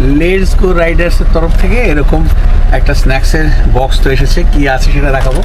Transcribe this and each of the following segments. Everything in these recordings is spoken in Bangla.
লেটস গো রাইডার্সের তরফ থেকে এরকম একটা স্ন্যাক্সের বক্স তো এসেছে। কি আছে সেটা দেখাবো?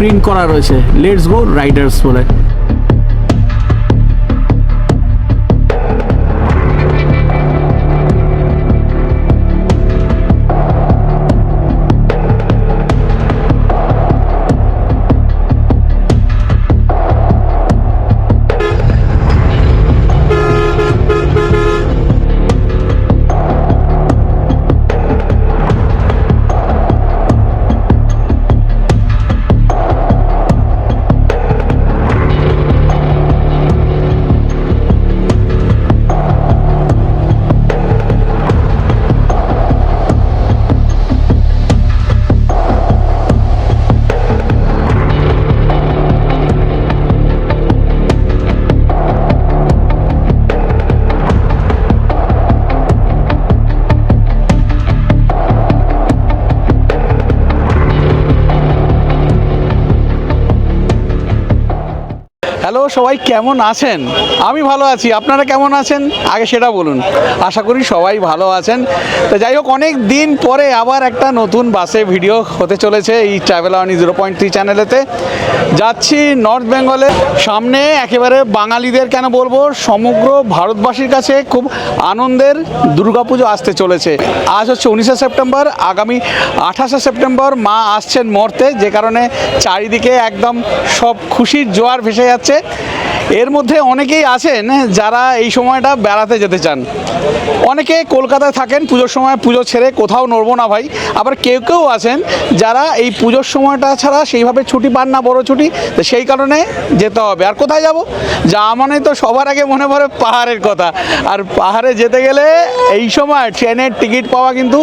প্রিন্ট করা রয়েছে। লেটস গো রাইডার্স বলে। হ্যালো সবাই কেমন আছেন? আমি ভালো আছি, আপনারা কেমন আছেন? আগে সেটা বলুন, আশা করি সবাই ভালো আছেন। তো যাই হোক, অনেক দিন পরে আবার একটা নতুন বাসে ভিডিও হতে চলেছে এই ট্রাভেল আওয়ানি জিরো পয়েন্ট থ্রি চ্যানেলেতে যাচ্ছি নর্থ বেঙ্গলে সামনে একেবারে বাঙালিদের কেন বলব, সমগ্র ভারতবাসীর কাছে খুব আনন্দের দুর্গাপুজো আসতে চলেছে। আজ হচ্ছে উনিশে সেপ্টেম্বর, আগামী আঠাশে সেপ্টেম্বর মা আসছেন মর্তে, যে কারণে চারিদিকে একদম সব খুশির জোয়ার ভেসে যাচ্ছে। এর মধ্যে অনেকেই আছেন যারা এই সময়টা বেড়াতে যেতে চান। অনেকে কলকাতায় থাকেন, পুজোর সময় পুজো ছেড়ে কোথাও নড়বো না ভাই। আবার কেউ কেউ আছেন যারা এই পুজোর সময়টা ছাড়া সেইভাবে ছুটি পান না বড় ছুটি সেই কারণে যেতে হবে। আর কোথায় যাব? যা মানে তো সবার আগে মনে পড়ে পাহাড়ের কথা। আর পাহাড়ে যেতে গেলে এই সময় ট্রেনের টিকিট পাওয়া কিন্তু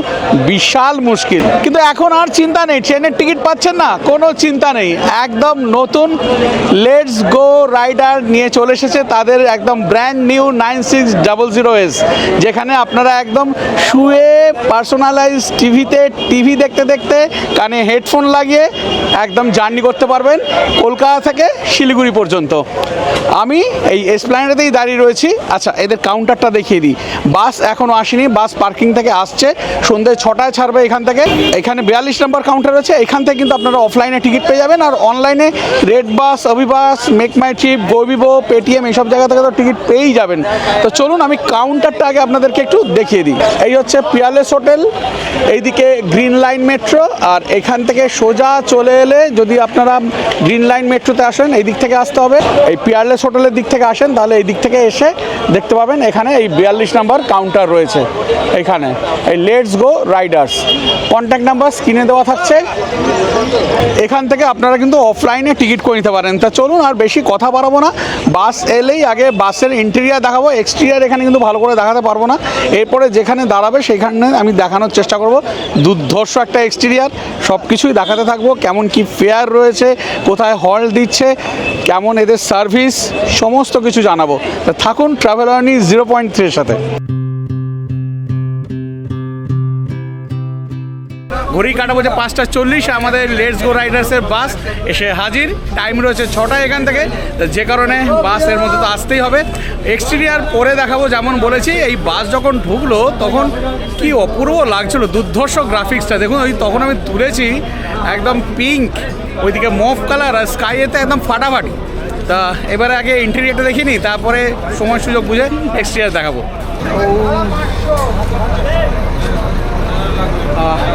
বিশাল মুশকিল। কিন্তু এখন আর চিন্তা নেই, ট্রেনের টিকিট পাচ্ছেন না, কোনো চিন্তা নেই। একদম নতুন লেটস গো রাইডার নিয়ে চলে এসেছে তাদের একদম brand new nine six double zero S, যেখানে আপনারা একদম শুয়ে পার্সোনালাইজ টিভিতে, টিভি দেখতে দেখতে কানে হেডফোন লাগিয়ে একদম জার্নি করতে পারবেন কলকাতা থেকে শিলিগুড়ি পর্যন্ত। আমি এই এসপ্ল্যানেডেতেই দাঁড়িয়ে রয়েছি। আচ্ছা এদের কাউন্টারটা দেখিয়ে দিই। বাস এখনও আসেনি, বাস পার্কিং থেকে আসছে। সন্ধ্যে ছটায় ছাড়বে এখান থেকে। এখানে বিয়াল্লিশ নম্বর কাউন্টার রয়েছে। এখান থেকে কিন্তু আপনারা অফলাইনে টিকিট পেয়ে যাবেন। আর অনলাইনে redBus, AbhiBus, MakeMyTrip Goibibo Paytm এইসব জায়গা থেকে তো টিকিট পেয়েই যাবেন। তো চলুন, আমি কাউন্টারটা আগে আপনাদেরকে একটু দেখিয়ে দিই। এই হচ্ছে পিয়ালেস হোটেল এইদিকে গ্রিন লাইন মেট্রো আর এখান থেকে সোজা চলে এলে যদি আপনারা গ্রিন লাইন মেট্রোতে আসেন, এই দিক থেকে আসতে হবে। এই পিয়ারলেস হোটেলের দিক থেকে আসেন, তাহলে এই দিক থেকে এসে দেখতে পাবেন এখানে এই বিয়াল্লিশ নাম্বার কাউন্টার রয়েছে, এখানে। এই let's go riders contact number স্ক্রিনে দেওয়া থাকছে। এখান থেকে আপনারা কিন্তু অফলাইনে টিকিট করে নিতে পারেন। তা চলুন, আর বেশি কথা বাড়াবো না। বাস এলেই আগে বাসের ইন্টেরিয়ার দেখাবো এক্সটেরিয়ার এখানে কিন্তু ভালো করে দেখাতে পারব না। এরপরে যেখানে দাঁড়াবে সেখানে আমি দেখানোর চেষ্টা করব। দুর্ধর্ষ একটা এক্সটেরিয়ার সব কিছুই দেখাতে থাকব। কেমন কি ফেয়ার রয়েছে, কোথায় হল দিচ্ছে, কেমন এদের সার্ভিস সমস্ত কিছু জানাব। থাকুন ট্রাভেল আর্নি জিরো পয়েন্ট থ্রির সাথে। ঘড়ি কাটা বলছে পাঁচটা চল্লিশ, আমাদের লেটস গো রাইডার্সের বাস এসে হাজির। টাইম রয়েছে ছটায় এখান থেকে। যে কারণে বাসের মধ্যে তো আসতেই হবে। এক্সটেরিয়ার পরে দেখাবো, যেমন বলেছি, এই বাস যখন ঢুকলো, তখন কি অপূর্ব লাগছিল। দুর্ধর্ষ গ্রাফিক্সটা দেখুন, ওই তখন আমি তুলেছি একদম পিঙ্ক ওইদিকে মফ কালার আর স্কাইয়েতে একদম ফাটাফাটি। তা এবারে আগে ইন্টেরিয়ারটা দেখিনি, তারপরে সময় সুযোগ বুঝে এক্সটেরিয়ার দেখাবো।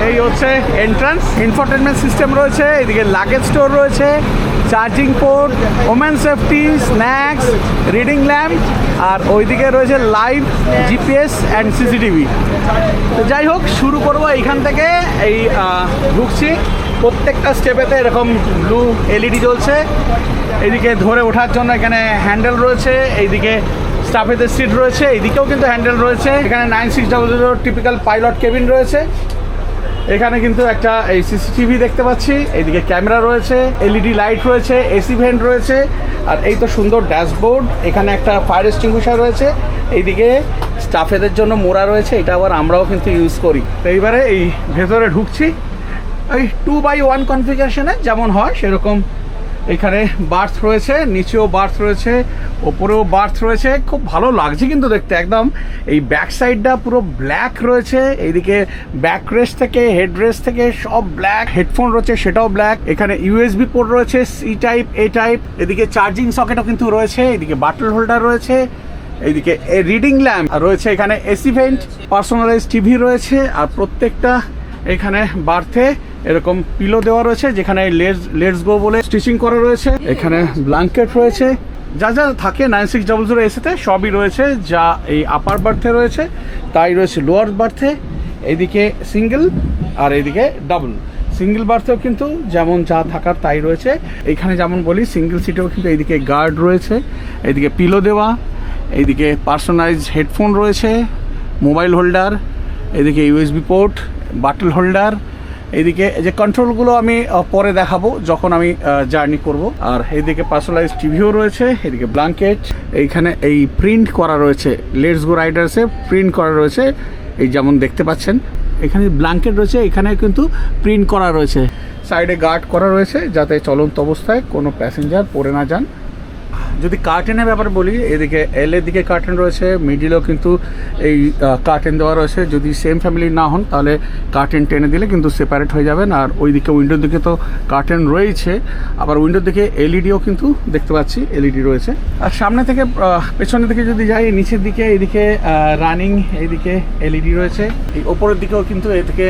এই হচ্ছে এন্ট্রান্স ইনফোটেনমেন্ট সিস্টেম রয়েছে, এদিকে লাগেজ স্টোর রয়েছে charging port women safety snacks reading lamp আর ওইদিকে রয়েছে লাইভ জিপিএস অ্যান্ড সিসিটিভি তো যাই হোক, শুরু করব এইখান থেকে, এই ঢুকছি। প্রত্যেকটা স্টেপেতে এরকম ব্লু এলইডি জ্বলছে। এদিকে ধরে ওঠার জন্য এখানে হ্যান্ডেল রয়েছে, এইদিকে স্টাফেদের সিট রয়েছে, এদিকেও কিন্তু হ্যান্ডেল রয়েছে। এখানে nine six double zero typical pilot cabin রয়েছে। এখানে কিন্তু একটা এই সিসিটিভি দেখতে পাচ্ছি। এইদিকে ক্যামেরা রয়েছে এলইডি লাইট রয়েছে এসি ভেন্ট রয়েছে, আর এই তো সুন্দর ড্যাশবোর্ড এখানে একটা ফায়ার এক্সটিংগুইশার রয়েছে। এইদিকে স্টাফেদের জন্য মোড়া রয়েছে, এটা আবার আমরাও কিন্তু ইউজ করি। তো এইবারে এই ভেতরে ঢুকছি। ওই টু বাই ওয়ান কনফিগারেশনে যেমন হয়, সেরকম এখানে বার্থ রয়েছে, নিচেও বার্থ রয়েছে, ওপরেও বার্থ রয়েছে। খুব ভালো লাগছে কিন্তু দেখতে একদম। এই ব্যাক সাইডটা পুরো ব্ল্যাক রয়েছে, এইদিকে ব্যাক রেস্ট থেকে হেড রেস্ট থেকে সব ব্ল্যাক হেডফোন রয়েছে সেটাও ব্ল্যাক এখানে ইউএসবি পোর্ট রয়েছে সি টাইপ এ টাইপ এদিকে চার্জিং সকেটও কিন্তু রয়েছে, এদিকে বাটল হোল্ডার রয়েছে, এইদিকে রিডিং ল্যাম্প রয়েছে, এখানে এসি ভেন্ট পার্সোনালাইজ টিভি রয়েছে, আর প্রত্যেকটা এখানে বার্থে এরকম পিলো দেওয়া রয়েছে, যেখানে লেটস গো বলে স্টিচিং করা রয়েছে। এখানে ব্ল্যাঙ্কেট রয়েছে। যা যা থাকে নাইন সিক্স ডাবল জিরো এসেতে সবই রয়েছে, যা এই আপার বার্থে রয়েছে, তাই রয়েছে লোয়ার বার্থে এদিকে সিঙ্গেল আর এদিকে ডাবল সিঙ্গেল বার্থেও কিন্তু যেমন যা থাকার তাই রয়েছে। এখানে যেমন বলি সিঙ্গেল সিটেও কিন্তু এইদিকে গার্ড রয়েছে এইদিকে পিলো দেওয়া এইদিকে পার্সোনালাইজ হেডফোন রয়েছে মোবাইল হোল্ডার এদিকে ইউএসবি পোর্ট বাটল হোল্ডার এদিকে যে কন্ট্রোলগুলো আমি পরে দেখাবো যখন আমি জার্নি করব। আর এইদিকে পার্সোনালাইজ টিভিও রয়েছে, এদিকে ব্ল্যাঙ্কেট এইখানে এই প্রিন্ট করা রয়েছে লেটস গো রাইডার্সে প্রিন্ট করা রয়েছে, এই যেমন দেখতে পাচ্ছেন। এখানে ব্ল্যাঙ্কেট রয়েছে, এখানে কিন্তু প্রিন্ট করা রয়েছে। সাইডে গার্ড করা রয়েছে, যাতে চলন্ত অবস্থায় কোনো প্যাসেঞ্জার পড়ে না যান। যদি কার্টেনের ব্যাপারে বলি, এদিকে এল এর দিকে কার্টেন রয়েছে মিডিলেও কিন্তু এই কার্টেন দেওয়া রয়েছে। যদি সেম ফ্যামিলি না হন, তাহলে কার্টেন টেনে দিলে কিন্তু সেপারেট হয়ে যাবেন আর ওইদিকে উইন্ডোর দিকে তো কার্টেন রয়েছে। আবার উইন্ডোর দিকে এলইডিও কিন্তু দেখতে পাচ্ছি এলইডি রয়েছে। আর সামনে থেকে পেছনের দিকে যদি যাই, নিচের দিকে এইদিকে রানিং এইদিকে এলইডি রয়েছে। এই ওপরের দিকেও কিন্তু এদিকে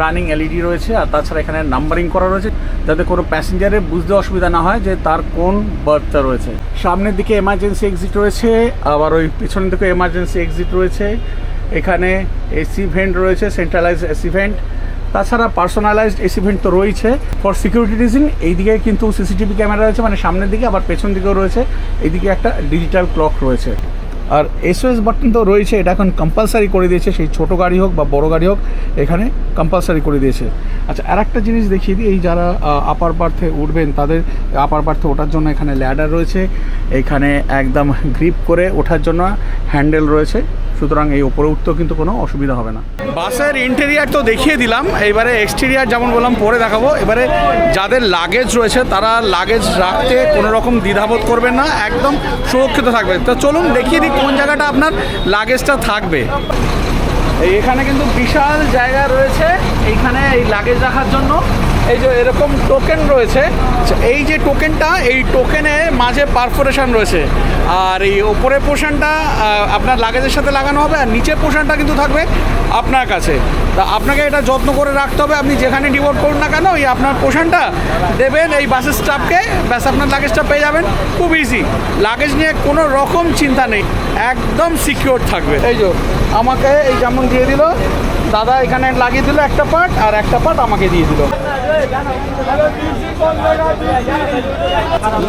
রানিং এলইডি রয়েছে। আর তাছাড়া এখানে নাম্বারিং করা রয়েছে। যাতে কোনো প্যাসেঞ্জারের বুঝতে অসুবিধা না হয় যে তার কোন বার্থটা রয়েছে। সামনের দিকে এমার্জেন্সি এক্সিট রয়েছে, আবার ওই পিছনের দিকে এমার্জেন্সি এক্সিট রয়েছে। এখানে এসি ভেন্ট রয়েছে সেন্ট্রালাইজড এসি ভেন্ট তাছাড়া পার্সোনালাইজড এসি ভেন্ট তো রয়েছে। ফর সিকিউরিটি রিজন এইদিকে কিন্তু সিসিটিভি ক্যামেরা রয়েছে মানে সামনের দিকে, আবার পেছন দিকেও রয়েছে। এইদিকে একটা ডিজিটাল ক্লক রয়েছে। আর এসওএস বাটন তো রয়েছে, এটা এখন কম্পালসারি করে দিয়েছে, সেই ছোট গাড়ি হোক বা বড় গাড়ি হোক, এখানে কম্পালসারি করে দিয়েছে। আচ্ছা আর একটা জিনিস দেখিয়ে দিই, এই যারা আপার পার্থে উঠবেন, তাদের আপার পার্থে ওঠার জন্য এখানে ল্যাডার রয়েছে, এখানে একদম গ্রিপ করে ওঠার জন্য হ্যান্ডেল রয়েছে। সুতরাং এই ওপরে উঠতেও কিন্তু কোনো অসুবিধা হবে না। বাসের ইন্টেরিয়ার তো দেখিয়ে দিলাম, এবারে এক্সটেরিয়ার যেমন বললাম পরে দেখাবো। এবারে যাদের লাগেজ রয়েছে, তারা লাগেজ রাখতে কোনো রকম দ্বিধাবোধ করবেন না, একদম সুরক্ষিত থাকবে। তো চলুন দেখিয়ে দিই কোন জায়গাটা আপনার লাগেজটা থাকবে। এখানে কিন্তু বিশাল জায়গা রয়েছে, এইখানে এই লাগেজ রাখার জন্য। এই যে এরকম টোকেন রয়েছে আচ্ছা, এই যে টোকেনটা এই টোকেনে মাঝে পারফোরেশন রয়েছে। আর এই ওপরের পোর্শনটা আপনার লাগেজের সাথে লাগানো হবে আর নিচের পোর্শনটা কিন্তু থাকবে আপনার কাছে। তা আপনাকে এটা যত্ন করে রাখতে হবে আপনি যেখানে ডিভোট করুন না কেন এই আপনার পোর্শনটা দেবেন এই বাসের স্টাফকে ব্যাস আপনার লাগেজটা পেয়ে যাবেন। খুব ইজি লাগেজ নিয়ে কোনো রকম চিন্তা নেই একদম সিকিওর থাকবে। এই যে আমাকে এই যেমন দিয়ে দিল দাদা এখানে লাগিয়ে দিল একটা পার্ট আর একটা পার্ট আমাকে দিয়ে দিল।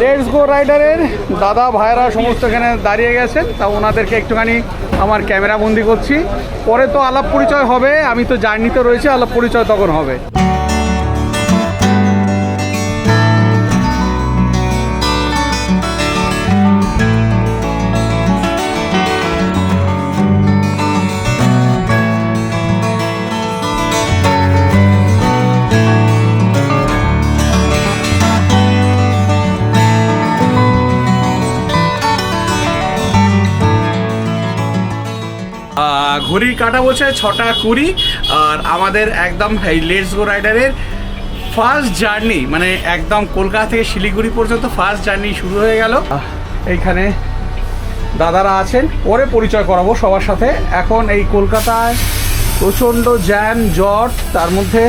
লেটস গো রাইডারের দাদা ভাইরা সমস্ত এখানে দাঁড়িয়ে গেছেন, তা ওনাদেরকে একটুখানি আমার ক্যামেরা বন্দি করছি। পরে তো আলাপ পরিচয় হবে, আমি তো জার্নিতে রয়েছি, আলাপ পরিচয় তখন হবে। ঘড়ির কাটা বলছে ছটা কুড়ি, আর আমাদের একদম লেটস গো রাইডারের ফার্স্ট জার্নি মানে একদম কলকাতা থেকে শিলিগুড়ি পর্যন্ত ফার্স্ট জার্নি শুরু হয়ে গেল। এইখানে দাদারা আছেন, পরে পরিচয় করাবো সবার সাথে। এখন এই কলকাতায় প্রচণ্ড জ্যাম জট তার মধ্যে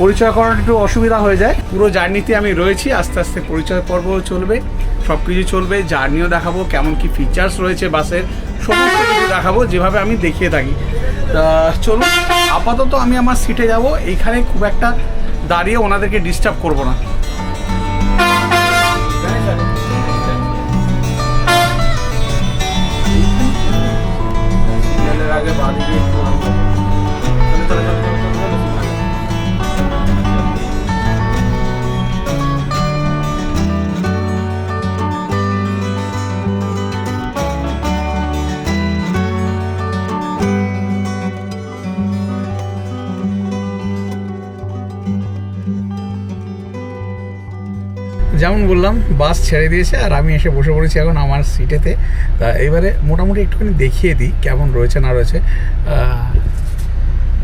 পরিচয় করাটা একটু অসুবিধা হয়ে যায়। পুরো জার্নিতে আমি রয়েছি, আস্তে আস্তে পরিচয় পর্ব চলবে। সব কিছু চলবে জার্নিও দেখাবো, কেমন কি ফিচার্স রয়েছে বাসের, সমস্ত কিছু দেখাবো, যেভাবে আমি দেখিয়ে থাকি। চলুন, আপাতত আমি আমার সিটে যাব, এইখানে খুব একটা দাঁড়িয়ে ওনাদেরকে ডিস্টার্ব করব না। আগে বাদিকে বললাম, বাস ছেড়ে দিয়েছে আর আমি এসে বসে পড়েছি এখন আমার সিটেতে। তা এবারে মোটামুটি একটুখানি দেখিয়ে দিই কেমন রয়েছে, না রয়েছে।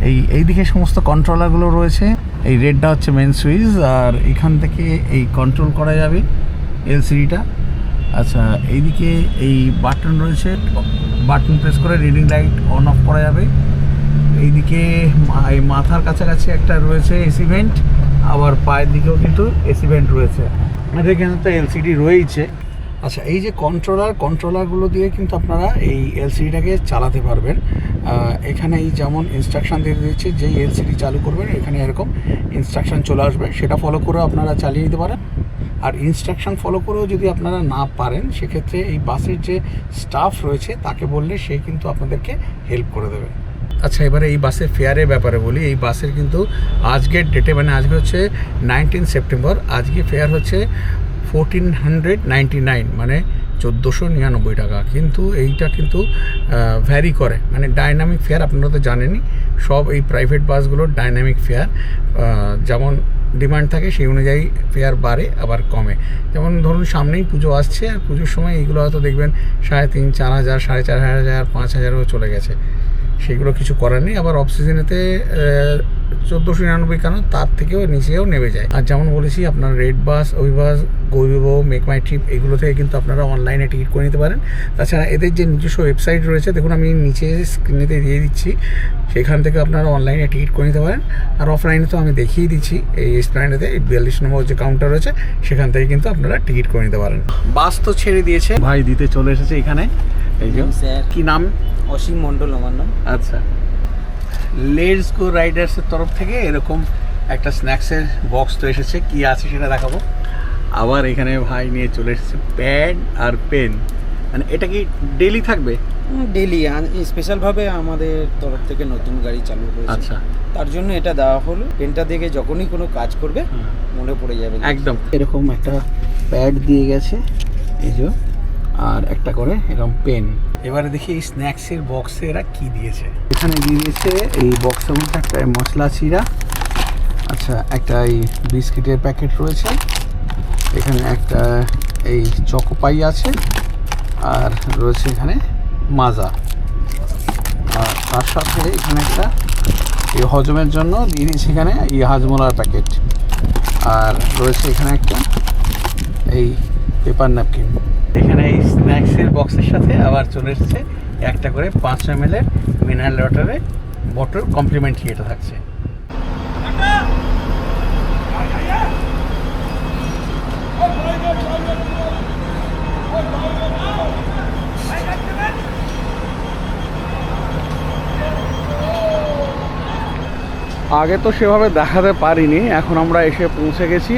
এই, এইদিকে সমস্ত কন্ট্রোলারগুলো রয়েছে। এই রেডটা হচ্ছে মেন সুইচ আর এখান থেকে এই কন্ট্রোল করা যাবে এলসিডিটা আচ্ছা এইদিকে এই বাটন রয়েছে। বাটন প্রেস করে রিডিং লাইট অন অফ করা যাবে। এইদিকে মাথার কাছাকাছি একটা রয়েছে এসি ভেন্ট আবার পায়ের দিকেও কিন্তু এসি ভেন্ট রয়েছে। আর এখানে তো এলসিডি রয়েইছে। আচ্ছা এই যে কন্ট্রোলার কন্ট্রোলারগুলো দিয়ে কিন্তু আপনারা এই এলসিডিটাকে চালাতে পারবেন। এখানে এই যেমন ইনস্ট্রাকশন দিয়ে দিচ্ছে যেই এলসিডি চালু করবেন, এখানে এরকম ইনস্ট্রাকশন চলে আসবে। সেটা ফলো করে আপনারা চালিয়ে নিতে পারেন। আর ইনস্ট্রাকশন ফলো করেও যদি আপনারা না পারেন, সেক্ষেত্রে এই বাসের যে স্টাফ রয়েছে, তাকে বললে সে কিন্তু আপনাদেরকে হেল্প করে দেবে। আচ্ছা এবারে এই বাসের ফেয়ারের ব্যাপারে বলি, এই বাসের কিন্তু আজকের ডেটে মানে আজকে হচ্ছে নাইনটিন সেপ্টেম্বর আজকে ফেয়ার হচ্ছে ফোরটিন হান্ড্রেড নাইনটি নাইন মানে চোদ্দোশো নিরানব্বই টাকা। কিন্তু এইটা কিন্তু ভ্যারি করে। মানে ডাইনামিক ফেয়ার আপনারা তো জানেনই, সব এই প্রাইভেট বাসগুলোর ডাইনামিক ফেয়ার যেমন ডিমান্ড থাকে সেই অনুযায়ী ফেয়ার বাড়ে, আবার কমে। যেমন ধরুন সামনেই পুজো আসছে, আর পুজোর সময় এইগুলো হয়তো দেখবেন সাড়ে তিন, চার হাজার, সাড়ে চার হাজার, পাঁচ হাজারও চলে গেছে। সেগুলো কিছু করার নেই আবার অফ সিজনেতে চোদ্দোশো নিরানব্বই কেন? তার থেকেও নিচেও নেমে যায়। আর যেমন বলেছি আপনার রেড বাস ওই বাস গৌরব মেক মাই ট্রিপ এগুলো থেকে কিন্তু আপনারা অনলাইনে টিকিট করে নিতে পারেন। তাছাড়া এদের যে নিজস্ব ওয়েবসাইট রয়েছে দেখুন আমি নিচে স্ক্রিনেতে দিয়ে দিচ্ছি। সেখান থেকে আপনারা অনলাইনে টিকিট করে নিতে পারেন। আর অফলাইনে তো আমি দেখিয়ে দিচ্ছি এই স্প্ল্যানেতে এই বিয়াল্লিশ নম্বর যে কাউন্টার রয়েছে সেখান থেকে কিন্তু আপনারা টিকিট করে নিতে পারেন। বাস তো ছেড়ে দিয়েছে। ভাই দিতে চলে এসেছে এখানে। এই যে কি নাম? অসীম মণ্ডল আমার নাম। আচ্ছা। লেটস গো রাইডার্সের তরফ থেকে এরকম একটা স্ন্যাক্সের বক্স তো এসেছে। কি আছে সেটা দেখাবো? আবার এখানে ভাই নিয়ে চলে এসেছে প্যাড আর পেন। মানে এটা কি ডেলি থাকবে? ডেলি স্পেশালভাবে আমাদের তরফ থেকে নতুন গাড়ি চালু হয়েছে। আচ্ছা। তার জন্য এটা দেওয়া হলো। পেনটা দেখে যখনই কোনো কাজ করবে মনে পড়ে যাবে। একদম। এরকম একটা প্যাড দিয়ে গেছে। এই যে। আর একটা করে এরকম পেন এবারে দেখি এই স্ন্যাক্সের বক্সে এরা কি দিয়েছে? এখানে দিয়ে দিয়েছে এই বক্সের মধ্যে একটা মশলা চিরা আচ্ছা একটা এই বিস্কিটের প্যাকেট রয়েছে। এখানে একটা এই চকোপাই আছে আর রয়েছে এখানে মাজা। আর তার সাথে এখানে একটা এই হজমের জন্য দিয়ে দিয়েছে এখানে এই হাজমোলার প্যাকেট আর রয়েছে এখানে একটা এই পেপার ন্যাপকিন এখানে এই স্ন্যাক্সের বক্সের সাথে আবার চলে এসেছে। একটা করে পাঁচশো এম এর মিনারেল ওয়াটারে বটল কমপ্লিমেন্টারি এটা থাকছে। আগে তো সেভাবে দেখাতে পারিনি, এখন আমরা এসে পৌঁছে গেছি।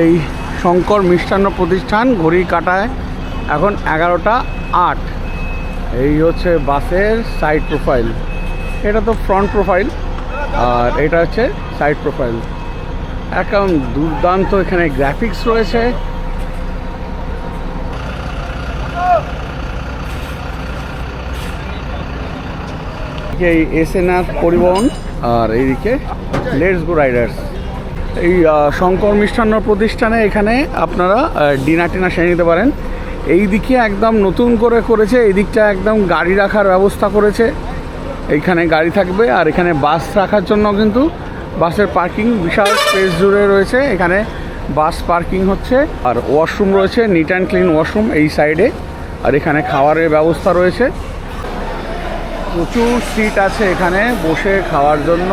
এই শঙ্কর মিষ্টান্ন প্রতিষ্ঠান ঘড়ি কাটায় এখন এগারোটা আট। এই হচ্ছে বাসের সাইড প্রোফাইল এটা তো ফ্রন্ট প্রোফাইল আর এটা হচ্ছে সাইড প্রোফাইল একদম দুর্দান্ত এখানে গ্রাফিক্স রয়েছে। এই এস এন আর পরিবহন, আর এইদিকে লেটস গো রাইডার্স এই শঙ্কর মিষ্টান্ন প্রতিষ্ঠানে এখানে আপনারা ডিনার টিনার সেরে নিতে পারেন। এই দিকে একদম নতুন করে করেছে, এই দিকটা একদম গাড়ি রাখার ব্যবস্থা করেছে। এইখানে গাড়ি থাকবে আর এখানে বাস রাখার জন্য কিন্তু বাসের পার্কিং বিশাল স্পেস জুড়ে রয়েছে। এখানে বাস পার্কিং হচ্ছে আর ওয়াশরুম রয়েছে, নিট অ্যান্ড ক্লিন ওয়াশরুম এই সাইডে। আর এখানে খাওয়ারের ব্যবস্থা রয়েছে। প্রচুর সিট আছে এখানে বসে খাওয়ার জন্য।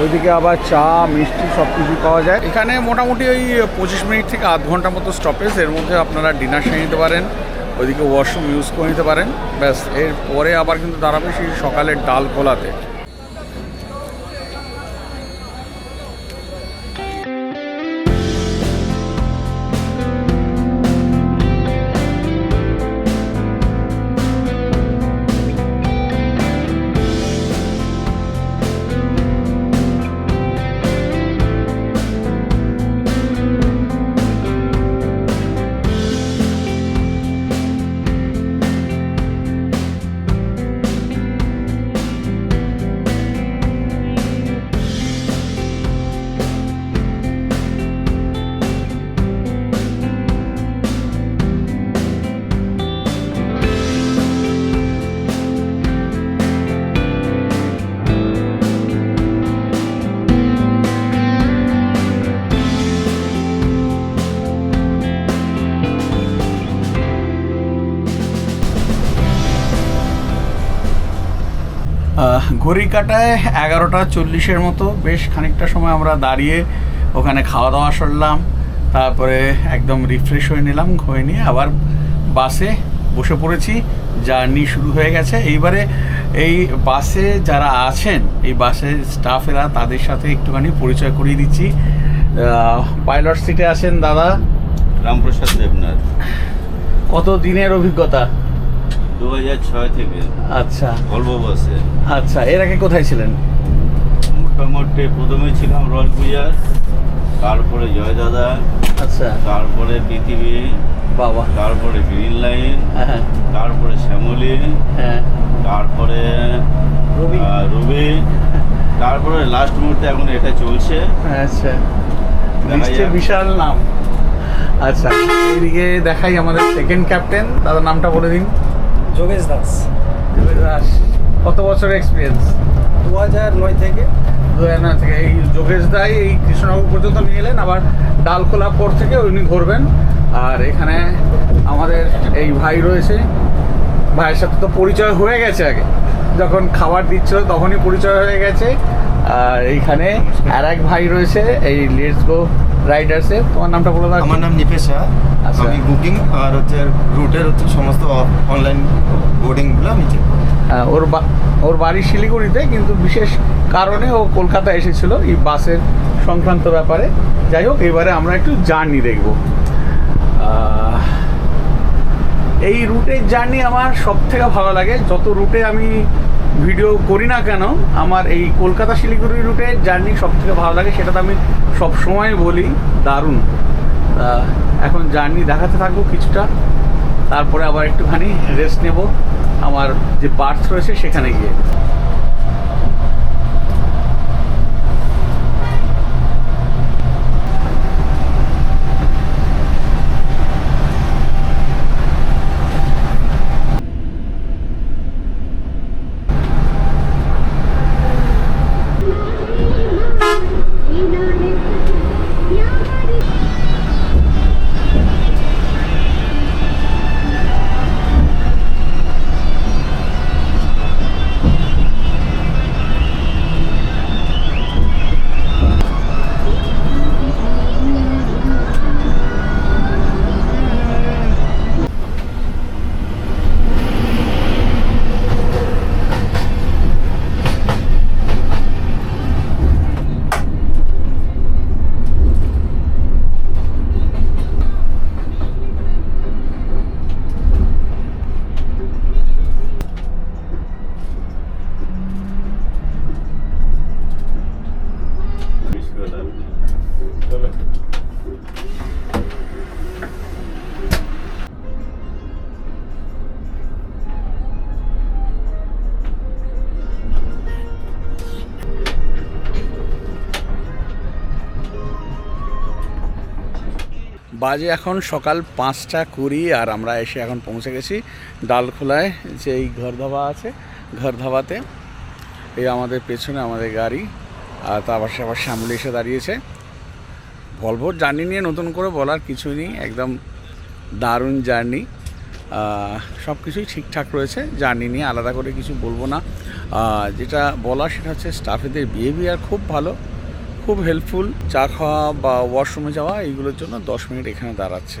ওইদিকে আবার চা, মিষ্টি সব কিছু পাওয়া যায়। এখানে মোটামুটি ওই পঁচিশ মিনিট থেকে আধ ঘণ্টার মতো স্টপেজ এর মধ্যে আপনারা ডিনার সেরে নিতে পারেন, ওইদিকে ওয়াশরুম ইউজ করে নিতে পারেন। ব্যাস, এরপরে আবার কিন্তু দাঁড়াবে সেই সকালের ডাল কোলাতে। ঘড়ি কাটায় এগারোটা চল্লিশের মতো। বেশ খানিকটা সময় আমরা দাঁড়িয়ে ওখানে খাওয়া দাওয়া সারলাম। তারপরে একদম রিফ্রেশ হয়ে নিলাম হয়ে নিয়ে আবার বাসে বসে পড়েছি। জার্নি শুরু হয়ে গেছে। এইবারে এই বাসে যারা আছেন এই বাসের স্টাফেরা তাদের সাথে একটুখানি পরিচয় করিয়ে দিচ্ছি। পাইলট সিটে আছেন দাদা। রামপ্রসাদ দেবনাথ। কত দিনের অভিজ্ঞতা? দু হাজার ছয় থেকে আচ্ছা। ভলভো বাসে আচ্ছা এর আগে কোথায় ছিলেন? মোটামুটি প্রথমে ছিলাম রয়্যাল পূজার তারপরে জয়দাদা আচ্ছা। তারপরে পৃথিবী বাবা। তারপরে গ্রিন লাইন হ্যাঁ তারপরে শ্যামলী হ্যাঁ। তারপরে রবি। রবি তারপরে লাস্ট মুহূর্তে এখন এটা চলছে। আচ্ছা। বিশাল নাম। আচ্ছা এইদিকে দেখাই আমাদের সেকেন্ড ক্যাপ্টেন দাদার নামটা বলে দিন। যোগেশ দাস যোগেশ দাস কত বছর এক্সপিরিয়েন্স দু হাজার নয় থেকে। দু হাজার নয় থেকে। এই যোগেশ দাই এই কৃষ্ণনগর পর্যন্ত নিয়ে এলেন আবার ডালখোলা পর থেকে উনি ধরবেন আর এখানে আমাদের এই ভাই রয়েছে। ভাইয়ের সাথে তো পরিচয় হয়ে গেছে আগে। যখন খাবার দিচ্ছিল তখনই পরিচয় হয়ে গেছে। আর এইখানে আর এক ভাই রয়েছে এই লেটস গো রাইডার্সের তোমার নামটা বলে দাও আমার নাম নিপেশ শাহ আচ্ছা। আমি বুকিং আর হচ্ছে রুটের হচ্ছে সমস্ত অনলাইন বোর্ডিংগুলো আমি check হ্যাঁ, ওর বা- ওর বাড়ি শিলিগুড়িতে কিন্তু বিশেষ কারণে ও কলকাতা এসেছিল এই বাসের সংক্রান্ত ব্যাপারে। যাই হোক এবারে আমরা একটু জার্নি দেখব। এই রুটের জার্নি আমার সব থেকে ভালো লাগে। যত রুটে আমি ভিডিও করি না কেন, আমার এই কলকাতা শিলিগুড়ি রুটে জার্নি সব থেকে ভালো লাগে, সেটা তো আমি সব সময় বলি, দারুণ। এখন জার্নি দেখাতে থাকব কিছুটা, তারপরে আবার একটুখানি রেস্ট নেব, আমার যে বার্থ রয়েছে সেখানে গিয়ে। বাজে এখন সকাল পাঁচটা কুড়ি আর আমরা এসে এখন পৌঁছে গেছি ডালখোলায় যে এই ঘর ধাবা আছে ঘর ধাবাতে এই আমাদের পেছনে আমাদের গাড়ি আর তার পাশে আবার সামনে এসে দাঁড়িয়েছে। ভলভোর জার্নি নিয়ে নতুন করে বলার কিছুই নেই, একদম দারুণ জার্নি সব কিছুই ঠিকঠাক রয়েছে জার্নি নিয়ে আলাদা করে কিছু বলব না। যেটা বলা সেটা হচ্ছে স্টাফেদের বিহেভিয়ার খুব ভালো। খুব হেল্পফুল চা খাওয়া বা ওয়াশরুমে যাওয়া এইগুলোর জন্য দশ মিনিট এখানে দাঁড়াচ্ছে।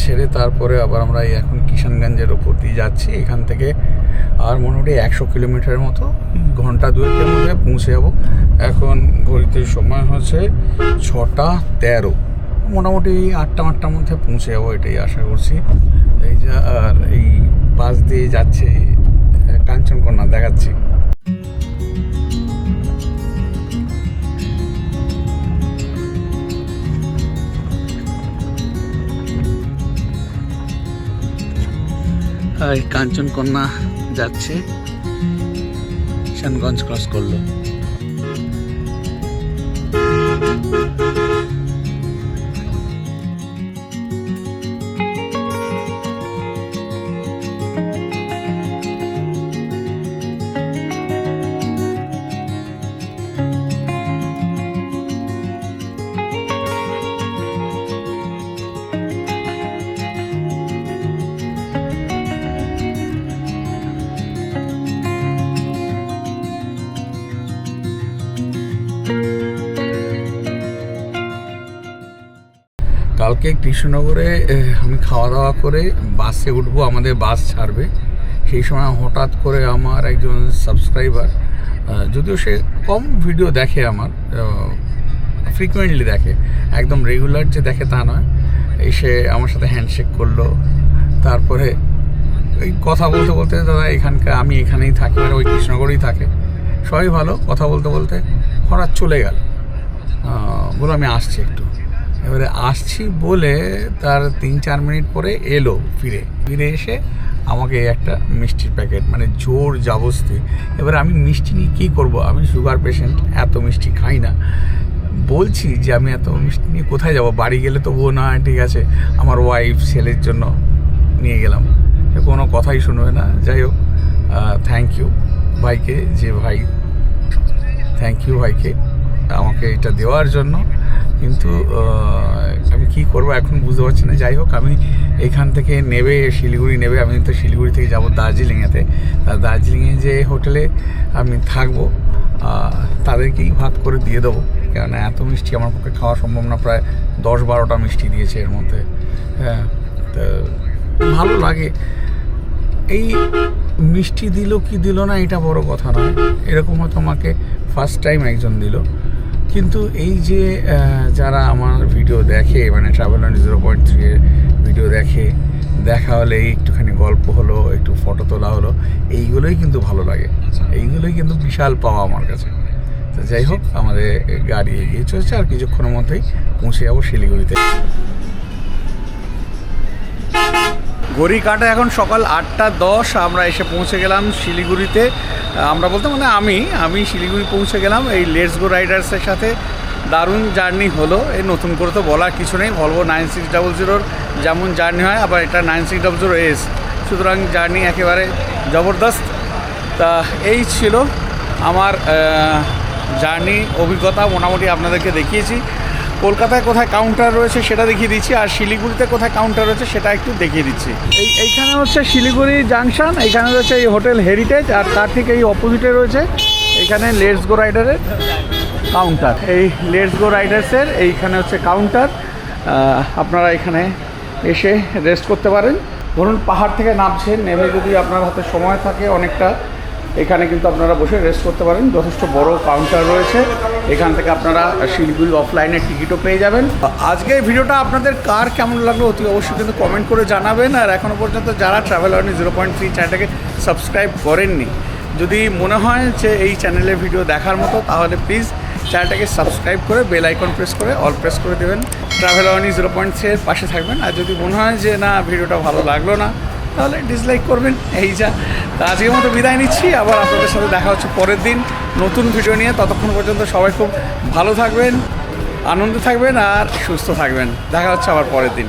ছেড়ে তারপরে আবার আমরা এই এখন কিষানগঞ্জের ওপর দিয়ে যাচ্ছি। এখান থেকে আর মোটামুটি একশো কিলোমিটারের মতো ঘণ্টা দুয়েকের মধ্যে পৌঁছে যাব। এখন ঘড়িতে সময় হচ্ছে ছটা তেরো। মোটামুটি আটটা আটটার মধ্যে পৌঁছে যাব এটাই আশা করছি। এই যা আর এই বাস দিয়ে যাচ্ছে কাঞ্চনকন্যা দেখাচ্ছি। এই কাঞ্চনকন্যা যাচ্ছে শানগঞ্জ ক্রস করল। কালকে কৃষ্ণনগরে আমি খাওয়া দাওয়া করে বাসে উঠবো, আমাদের বাস ছাড়বে। সেই সময় হঠাৎ করে আমার একজন সাবস্ক্রাইবার যদিও সে কম ভিডিও দেখে আমার ফ্রিকুয়েন্টলি দেখে, একদম রেগুলার যে দেখে তা নয়। এসে আমার সাথে হ্যান্ডশেক করল, তারপরে ওই কথা বলতে বলতে, দাদা, এখানকার আমি এখানেই থাকি মানে ওই কৃষ্ণনগরেই থাকে। সবাই ভালো, কথা বলতে বলতে হঠাৎ চলে গেল। বলো আমি আসছি একটু। এবারে আসছি বলে তার তিন চার মিনিট পরে এলো ফিরে। ফিরে এসে আমাকে একটা মিষ্টির প্যাকেট মানে জোর জাবস্তি এবারে আমি মিষ্টি নিয়ে কী করব? আমি সুগার পেশেন্ট এত মিষ্টি খাই না। বলছি যে আমি এত মিষ্টি নিয়ে কোথায় যাব? বাড়ি গেলে তো ও না, ঠিক আছে। আমার ওয়াইফ ছেলের জন্য নিয়ে গেলাম। কোনো কথাই শুনবে না। যাই হোক থ্যাংক ইউ ভাইকে, যে ভাই থ্যাংক ইউ ভাইকে আমাকে এটা দেওয়ার জন্য। কিন্তু আমি কি করব এখন বুঝতে পারছি না। যাই হোক, আমি এখান থেকে নেবে, শিলিগুড়ি নেবে। আমি তো শিলিগুড়ি থেকে যাব দার্জিলিংয়েতে। তা দার্জিলিংয়ে যে হোটেলে আমি থাকব তাদেরকেই ভাগ করে দিয়ে দেবো। কেননা এত মিষ্টি আমার পক্ষে খাওয়া সম্ভব না। প্রায় দশ বারোটা মিষ্টি দিয়েছে এর মধ্যে। হ্যাঁ তো ভালো লাগে। এই মিষ্টি দিল কি দিল না, এটা বড় কথা নয়। এরকম হয়তো আমাকে ফার্স্ট টাইম একজন দিল। কিন্তু এই যে যারা আমার ভিডিও দেখে মানে travel on zero point three এর ভিডিও দেখে দেখা হলে একটুখানি গল্প হলো একটু ফটো তোলা হলো এইগুলোই কিন্তু ভালো লাগে। এইগুলোই কিন্তু বিশাল পাওয়া আমার কাছে। তো যাই হোক আমাদের গাড়ি এগিয়ে চলছে আর কিছুক্ষণের মধ্যেই পৌঁছে যাব শিলিগুড়িতে। ঘড়ি কাটা এখন সকাল আটটা দশ, আমরা এসে পৌঁছে গেলাম শিলিগুড়িতে। আমরা বলতে মানে আমি আমি শিলিগুড়ি পৌঁছে গেলাম, এই লেটস গো রাইডার্সের সাথে। দারুণ জার্নি হলো, এই নতুন করে তো বলার কিছু নেই ভলভো নাইন সিক্স ডাবল জিরোর যেমন জার্নি হয়, আবার এটা nine six double zero S সুতরাং জার্নি একেবারে জবরদস্ত। তা এই ছিল আমার জার্নি অভিজ্ঞতা, মোটামুটি আপনাদেরকে দেখিয়েছি। কলকাতায় কোথায় কাউন্টার রয়েছে সেটা দেখিয়ে দিচ্ছি, আর শিলিগুড়িতে কোথায় কাউন্টার রয়েছে সেটা একটু দেখিয়ে দিচ্ছি। এই, এইখানে হচ্ছে শিলিগুড়ি জাংশন এইখানে রয়েছে এই হোটেল হেরিটেজ আর তার ঠিক এই অপোজিটে রয়েছে এখানে লেটস গো রাইডারের কাউন্টার এই লেটস গো রাইডার্সের এইখানে হচ্ছে কাউন্টার আপনারা এখানে এসে রেস্ট করতে পারেন। ধরুন পাহাড় থেকে নামছেন, নেমে যদি আপনার হাতে সময় থাকে অনেকটা এখানে কিন্তু আপনারা বসে রেস্ট করতে পারেন। যথেষ্ট বড় কাউন্টার রয়েছে। এখান থেকে আপনারা শিলিগুড়ি অফলাইনে টিকিটও পেয়ে যাবেন। আজকে ভিডিওটা আপনাদের কার কেমন লাগল অতি অবশ্যই কিন্তু কমেন্ট করে জানাবেন। আর এখনও পর্যন্ত যারা travel Arni zero point three চ্যানেলটাকে সাবস্ক্রাইব করেননি, যদি মনে হয় যে এই চ্যানেলের ভিডিও দেখার মতো, তাহলে প্লিজ চ্যানেলটাকে সাবস্ক্রাইব করে বেল আইকন প্রেস করে অল প্রেস করে দেবেন। Travel Arni zero point three এর পাশে থাকবেন। আর যদি মনে হয় যে না, ভিডিওটা ভালো লাগল না তাহলে ডিসলাইক করবেন। এই যা, তা আজকের মতো বিদায় নিচ্ছি। আবার আপনাদের সাথে দেখা হচ্ছে পরের দিন নতুন ভিডিও নিয়ে। ততক্ষণ পর্যন্ত সবাই খুব ভালো থাকবেন, আনন্দে থাকবেন আর সুস্থ থাকবেন। দেখা হচ্ছে আবার পরের দিন।